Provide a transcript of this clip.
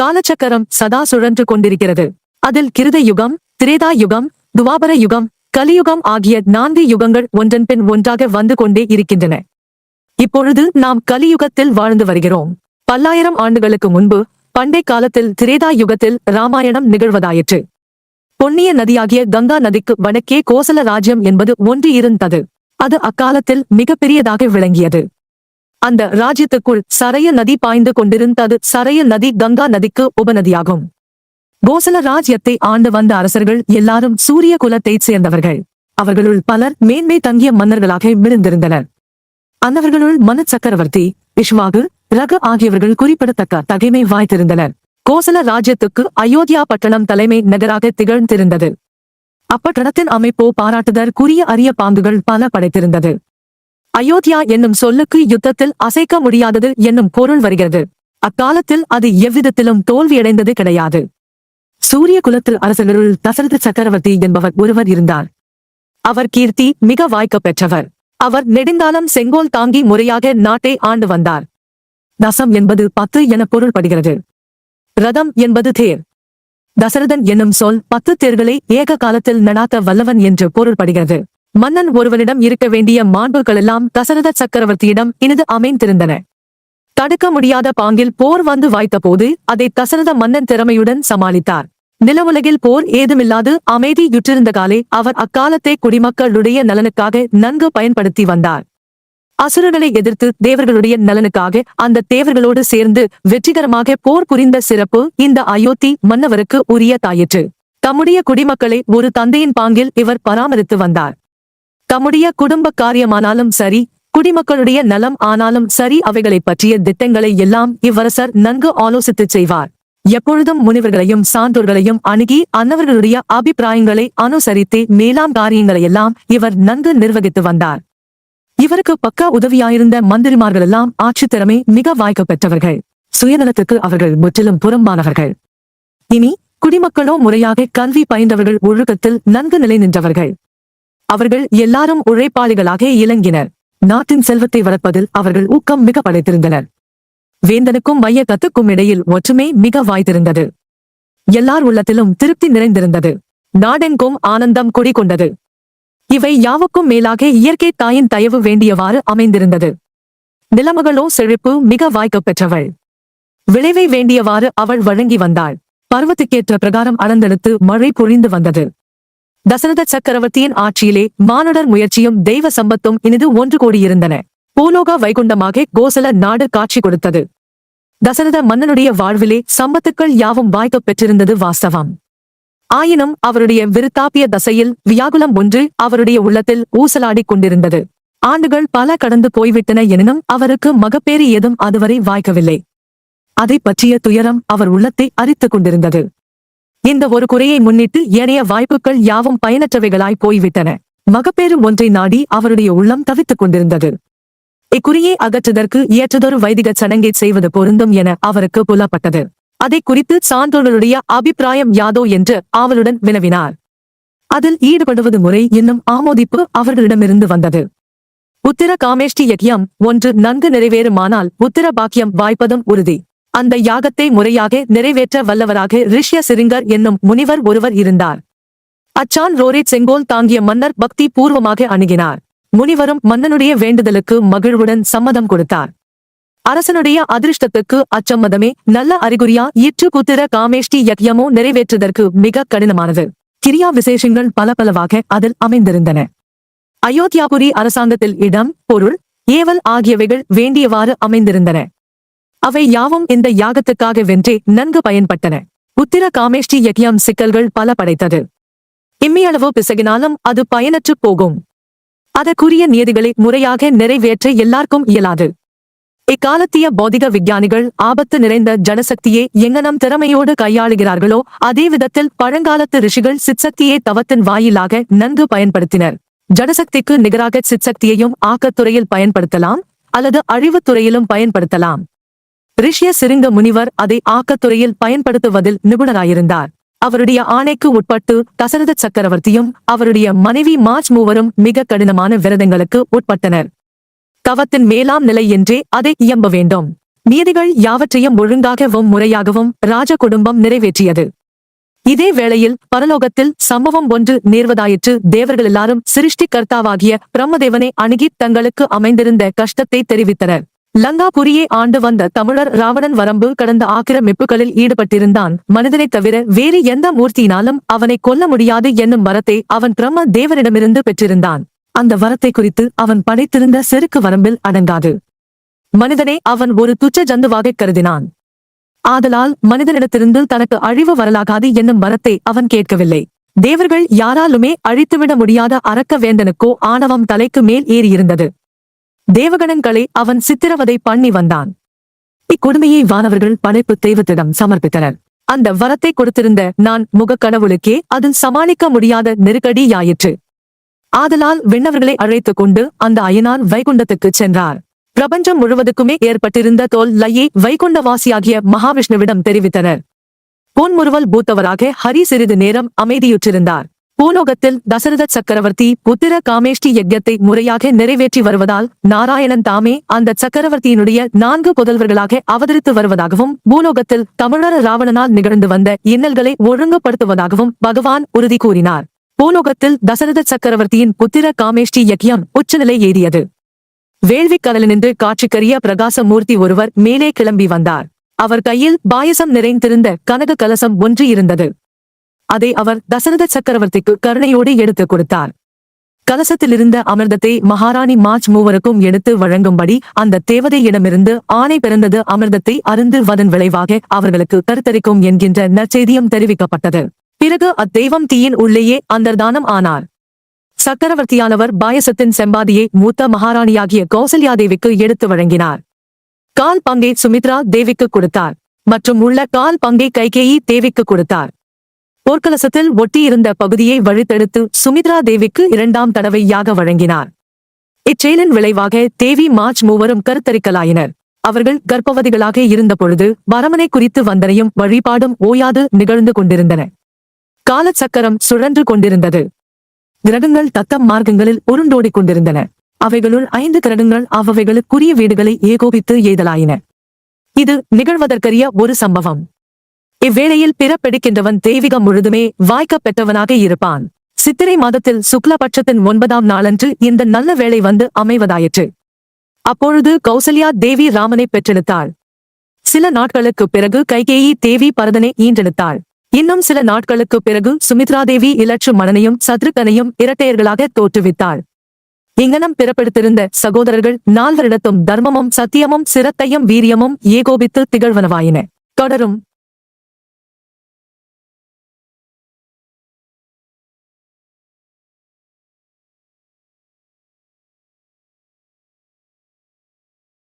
காலச்சக்கரம் சதா சுழன்று கொண்டிருக்கிறது. அதில் கிருத யுகம் திரேதா யுகம் துவாபர யுகம் கலியுகம் ஆகிய நான்கு யுகங்கள் ஒன்றன் பின் ஒன்றாக வந்து கொண்டே இருக்கின்றன. இப்பொழுது நாம் கலியுகத்தில் வாழ்ந்து வருகிறோம். பல்லாயிரம் ஆண்டுகளுக்கு முன்பு பண்டை காலத்தில் திரேதா யுகத்தில் ராமாயணம் நிகழ்வதாயிற்று. பொன்னிய நதியாகிய கங்கா நதிக்கு வடக்கே கோசல ராஜ்யம் என்பது ஒன்று இருந்தது. அது அக்காலத்தில் மிகப்பெரியதாக விளங்கியது. அந்த ராஜ்யத்துக்குள் சரைய நதி பாய்ந்து கொண்டிருந்தது. சரைய நதி கங்கா நதிக்கு உபநதியாகும். கோசல ராஜ்யத்தை ஆண்டு வந்த அரசர்கள் எல்லாரும் சூரிய குலத்தைச் சேர்ந்தவர்கள். அவர்களுள் பலர் மேன்மை தங்கிய மன்னர்களாக விழுந்திருந்தனர் அந்தவர்களுள் மன சக்கரவர்த்தி இஷ்வாகு ரகு ஆகியவர்கள் குறிப்பிடத்தக்க தகைமை வாய்த்திருந்தனர். கோசல ராஜ்யத்துக்கு அயோத்தியா பட்டணம் தலைமை நகராக திகழ்ந்திருந்தது. அப்பட்டணத்தின் அமைப்போ பாராட்டுதற்குரிய அரிய பாங்குகள் பல படைத்திருந்தது அயோத்தியா என்னும் சொல்லுக்கு யுத்தத்தில் அசைக்க முடியாதது என்னும் பொருள் வருகிறது. அக்காலத்தில் அது எவ்விதத்திலும் தோல்வியடைந்தது கிடையாது. சூரிய குலத்தில் அரசர்களுள் தசரத சக்கரவர்த்தி என்பவர் ஒருவர் இருந்தார். அவர் கீர்த்தி மிக வாய்க்க பெற்றவர். அவர் நெடுங்காலம் செங்கோல் தாங்கி முறையாக நாட்டை ஆண்டு வந்தார். தசம் என்பது பத்து என பொருள்படுகிறது. ரதம் என்பது தேர். தசரதன் என்னும் சொல் பத்து தேர்களை ஏக காலத்தில் நடாத்த வல்லவன் என்று பொருள்படுகிறது. மன்னன் ஒருவனிடம் இருக்க வேண்டிய மாண்புகளெல்லாம் தசரத சக்கரவர்த்தியிடம் இனிது அமைந்திருந்தன தடுக்க முடியாத பாங்கில் போர் வந்து வாய்த்தபோது அதை தசரத மன்னன் திறமையுடன் சமாளித்தார். நிலவுலகில் போர் ஏதுமில்லாது அமைதியுற்றிருந்த காலே அவர் அக்காலத்தை குடிமக்களுடைய நலனுக்காக நன்கு பயன்படுத்தி வந்தார். அசுரர்களை எதிர்த்து தேவர்களுடைய நலனுக்காக அந்த தேவர்களோடு சேர்ந்து வெற்றிகரமாக போர் புரிந்த சிறப்பு இந்த அயோத்தி மன்னவருக்கு உரிய தாயிற்று. தம்முடைய குடிமக்களை ஒரு தந்தையின் பாங்கில் இவர் பராமரித்து வந்தார். தம்முடைய குடும்ப காரியமானாலும் சரி குடிமக்களுடைய நலம் ஆனாலும் சரி அவைகளைப் பற்றிய திட்டங்களை எல்லாம் இவ்வரசர் நன்கு ஆலோசித்துச் செய்வார். எப்பொழுதும் முனிவர்களையும் சான்றோர்களையும் அணுகி அன்னவர்களுடைய அபிப்பிராயங்களை அனுசரித்து மேலாம் காரியங்களையெல்லாம் இவர் நன்கு நிர்வகித்து வந்தார். இவருக்கு பக்க உதவியாயிருந்த மந்திரிமார்களெல்லாம் ஆட்சித் திறமை மிக வாய்க்கப் பெற்றவர்கள். சுயநலத்துக்கு அவர்கள் முற்றிலும் புறம்பானவர்கள். இனி குடிமக்களோ முறையாக கல்வி பயின்றவர்கள் ஒழுக்கத்தில் நன்கு நிலை நின்றவர்கள் அவர்கள் எல்லாரும் உழைப்பாளிகளாக இலங்கினர் நாட்டின் செல்வத்தை வளர்ப்பதில் அவர்கள் ஊக்கம் மிக படைத்திருந்தனர். வேந்தனுக்கும் மையக்கத்துக்கும் இடையில் ஒற்றுமை மிக வாய்த்திருந்தது எல்லார் உள்ளத்திலும் திருப்தி நிறைந்திருந்தது. நாடெங்கும் ஆனந்தம் குடிகொண்டது. இவை யாவுக்கும் மேலாக இயற்கை தாயின் தயவு வேண்டியவாறு அமைந்திருந்தது. நிலமகளோ செழிப்பு மிக வாய்க்கப் பெற்றவள். விளைவை வேண்டியவாறு அவள் வழங்கி வந்தாள். பருவத்துக்கேற்ற பிரகாரம் அளந்தெடுத்து மழை பொழிந்து வந்தது. தசரத சக்கரவர்த்தியின் ஆட்சியிலே மானுடர் முயற்சியும் தெய்வ சம்பத்தும் இனிது ஒன்று கூடியிருந்தன. பூலோக வைகுண்டமாக கோசல நாடு காட்சி கொடுத்தது. தசரத மன்னனுடைய வாழ்விலே சம்பத்துக்கள் யாவும் வாய்க்கப் பெற்றிருந்தது வாஸ்தவம். ஆயினும் அவருடைய விருத்தாப்பிய தசையில் வியாகுலம் ஒன்று அவருடைய உள்ளத்தில் ஊசலாடிக் கொண்டிருந்தது. ஆண்டுகள் பல கடந்து போய்விட்டன எனினும் அவருக்கு மகப்பேறு ஏதும் அதுவரை வாய்க்கவில்லை. அதைப் பற்றிய துயரம் அவர் உள்ளத்தை அரித்துக் கொண்டிருந்தது. இந்த ஒரு குறையை முன்னிட்டு ஏனைய வாய்ப்புகள் யாவும் பயனற்றவைகளாய் போய்விட்டன. மகப்பேறு ஒன்றை நாடி அவருடைய உள்ளம் தவித்துக் கொண்டிருந்தது. இக்குறியை அகற்றுதற்கு ஏற்றதொரு வைதிக சடங்கை செய்வது பொருந்தும் என அவருக்கு புலப்பட்டது. அதை குறித்து சான்றோர்களுடைய அபிப்பிராயம் யாதோ என்று ஆவலுடன் வினவினார். அதில் ஈடுபடுவது முறை என்னும் ஆமோதிப்பு அவர்களிடமிருந்து வந்தது. உத்திர காமேஷ்டி யக்யம் ஒன்று நன்கு நிறைவேறுமானால் உத்திர பாக்கியம் வாய்ப்பதும் உறுதி. அந்த யாகத்தை முறையாக நிறைவேற்ற வல்லவராக ரிஷ்ய சிரிங்கர் என்னும் முனிவர் ஒருவர் இருந்தார். அச்சான் ரோரேட் செங்கோல் தாங்கிய மன்னர் பக்தி பூர்வமாக அணுகினார். முனிவரும் மன்னனுடைய வேண்டுதலுக்கு மகிழ்வுடன் சம்மதம் கொடுத்தார். அரசனுடைய அதிர்ஷ்டத்துக்கு அச்சம்மதமே நல்ல அறிகுறியா இற்று குத்திர காமேஷ்டி யக்யமோ நிறைவேற்றுதற்கு மிக கடினமானது. கிரியா விசேஷங்கள் பல பலவாக அதில் அமைந்திருந்தன. அயோத்தியாபுரி அரசாங்கத்தில் இடம் பொருள் ஏவல் ஆகியவைகள் வேண்டியவாறு அமைந்திருந்தன. அவை யாவும் இந்த யாகத்துக்காக வென்றே நன்கு பயன்பட்டன. உத்திர காமேஷ்டி யக்யம் சிக்கல்கள் பல படைத்தது. இம்மியளவு பிசகினாலும் அது பயனற்றுப் போகும். அதற்குரிய நியதிகளை முறையாக நிறைவேற்ற எல்லாருக்கும் இயலாது. இக்காலத்திய பௌதிக விஞ்ஞானிகள் ஆபத்து நிறைந்த ஜனசக்தியை எங்கனம் திறமையோடு கையாளுகிறார்களோ அதே விதத்தில் பழங்காலத்து ரிஷிகள் சிற்சக்தியை தவத்தின் வாயிலாக நன்கு பயன்படுத்தினர். ஜனசக்திக்கு நிகராக சிற்சக்தியையும் ஆக்கத்துறையில் பயன்படுத்தலாம் அல்லது அழிவுத்துறையிலும் பயன்படுத்தலாம். ரிஷ்ய சிருங்க முனிவர் அதை ஆக்கத்துறையில் பயன்படுத்துவதில் நிபுணராயிருந்தார். அவருடைய ஆணைக்கு உட்பட்டு தசரத சக்கரவர்த்தியும் அவருடைய மனைவி மார்ச் மூவரும் மிக கடினமான விரதங்களுக்கு உட்பட்டனர். தவத்தின் மேலாம் நிலை என்றே அதை இயம்ப வேண்டும். நீதிகள் யாவற்றையும் ஒழுங்காகவும் முறையாகவும் ராஜ குடும்பம் நிறைவேற்றியது. இதே வேளையில் பரலோகத்தில் சம்பவம் ஒன்று நேர்வதாயிற்று தேவர்கள் எல்லாரும் சிருஷ்டி கர்த்தாவாகிய பிரம்மதேவனை அணுகி தங்களுக்கு அமைந்திருந்த கஷ்டத்தை தெரிவித்தனர். லங்காபுரியை ஆண்டு வந்த தமிழர் ராவணன் வரம்பு கடந்த ஆக்கிரமிப்புகளில் ஈடுபட்டிருந்தான். மனிதனைத் தவிர வேறு எந்த மூர்த்தியினாலும் அவனை கொல்ல முடியாது என்னும் வரத்தை அவன் பிரம்ம தேவனிடமிருந்து பெற்றிருந்தான். அந்த வரத்தை குறித்து அவன் படைத்திருந்த செருக்கு வரம்பில் அடங்காது. மனிதனை அவன் ஒரு துச்ச ஜந்துவாகக் கருதினான். ஆதலால் மனிதனிடத்திலிருந்து தனக்கு அழிவு வரலாகாது என்னும் வரத்தை அவன் கேட்கவில்லை. தேவர்கள் யாராலுமே அழித்துவிட முடியாத அரக்க வேந்தனுக்கோ ஆணவம் தலைக்கு மேல் ஏறியிருந்தது. தேவகணங்களை அவன் சித்திரவதை பண்ணி வந்தான். இக்கொடுமையை வானவர்கள் படைப்பு தெய்வத்திடம் சமர்ப்பித்தனர். அந்த வரத்தை கொடுத்திருந்த நான் முகக்கடவுளுக்கே அது சமாளிக்க முடியாத நெருக்கடியாயிற்று. ஆதலால் விண்ணவர்களை அழைத்துக் கொண்டு அந்த அயனார் வைகுண்டத்துக்குச் சென்றார். பிரபஞ்சம் முழுவதுக்குமே ஏற்பட்டிருந்த தோல் லையை வைகுண்டவாசியாகிய மகாவிஷ்ணுவிடம் தெரிவித்தனர். பொன்முறுவல் பூத்தவராக ஹரி சிறிது நேரம் அமைதியுற்றிருந்தார். பூலோகத்தில் தசரத சக்கரவர்த்தி புத்திர காமேஷ்டி யஜ்யத்தை முறையாக நிறைவேற்றி வருவதால் நாராயணன் தாமே அந்த சக்கரவர்த்தியினுடைய நான்கு புதல்வர்களாக அவதரித்து வருவதாகவும் பூலோகத்தில் தமிழர் ராவணனால் நிகழ்ந்து வந்த இன்னல்களை ஒழுங்குபடுத்துவதாகவும் பகவான் உறுதி கூறினார். பூலோகத்தில் தசரத சக்கரவர்த்தியின் புத்திர காமேஷ்டி யக்யம் உச்சநிலை ஏறியது. வேள்விக் கடலினின்று காட்சிக்கரிய பிரகாசமூர்த்தி ஒருவர் மேலே கிளம்பி வந்தார். அவர் கையில் பாயசம் நிறைந்திருந்த கனக கலசம் ஒன்று இருந்தது. அதை அவர் தசரத சக்கரவர்த்திக்கு கருணையோடு எடுத்துக் கொடுத்தார். கலசத்திலிருந்த அமிர்தத்தை மகாராணி மார்ச் மூவருக்கும் எடுத்து வழங்கும்படி அந்த தேவதையிடமிருந்து ஆணை பிறந்தது அமிர்தத்தை அருந்து வதன் விளைவாக அவர்களுக்கு கருத்தரிக்கும் என்கின்ற நற்செய்தியும் தெரிவிக்கப்பட்டது. பிறகு அத்தெய்வம் தீயின் உள்ளேயே அந்தர்தானம் ஆனார். சக்கரவர்த்தியானவர் பாயசத்தின் செம்பாதியை மூத்த மகாராணியாகிய கௌசல்யாதேவிக்கு எடுத்து வழங்கினார். கால் பங்கை சுமித்ரா தேவிக்கு கொடுத்தார். மற்றும் உள்ள கால் பங்கை கைகேயி தேவிக்கு கொடுத்தார். போர்க்கலசத்தில் ஒட்டியிருந்த பகுதியை வழித்தெடுத்து சுமித்ரா தேவிக்கு இரண்டாம் தடவையாக வழங்கினார். இச்செயலின் விளைவாக தேவி மார்ச் மூவரும் கருத்தரிக்கலாயினர். அவர்கள் கர்ப்பவதிகளாக இருந்தபொழுது வரமனை குறித்து வந்தனையும் வழிபாடும் ஓயாது நிகழ்ந்து கொண்டிருந்தன. காலச்சக்கரம் சுழன்று கொண்டிருந்தது. கிரகங்கள் தத்தம் மார்க்கங்களில் உருண்டோடிக் கொண்டிருந்தன. அவைகளுள் ஐந்து கிரகங்கள் அவ்வவைகளுக்குரிய வீடுகளை ஏகோபித்து எய்தலாயின. இது நிகழ்வதற்கரிய ஒரு சம்பவம். இவ்வேளையில் பிறப்பெடுக்கின்றவன் தெய்வீகம் முழுதுமே வாய்க்கப் பெற்றவனாக இருப்பான். சித்திரை மாதத்தில் சுக்லபட்சத்தின் ஒன்பதாம் நாளன்று இந்த நல்ல வேளை வந்து அமைவதாயிற்று. அப்பொழுது கௌசல்யா தேவி ராமனை பெற்றெடுத்தாள். சில நாட்களுக்குப் பிறகு கைகேயி தேவி பரதனை ஈன்றெடுத்தாள். இன்னும் சில நாட்களுக்குப் பிறகு சுமித்ரா தேவி இலட்சு மணனையும் சத்ருக்கனையும் இரட்டையர்களாக தோற்றுவித்தாள். இங்கனம் பிறப்பெடுத்திருந்த சகோதரர்கள் நால்வரிடத்தும் தர்மமும் சத்தியமும் சிரத்தையும் வீரியமும் ஏகோபித்து திகழ்வனவாயின. தொடரும்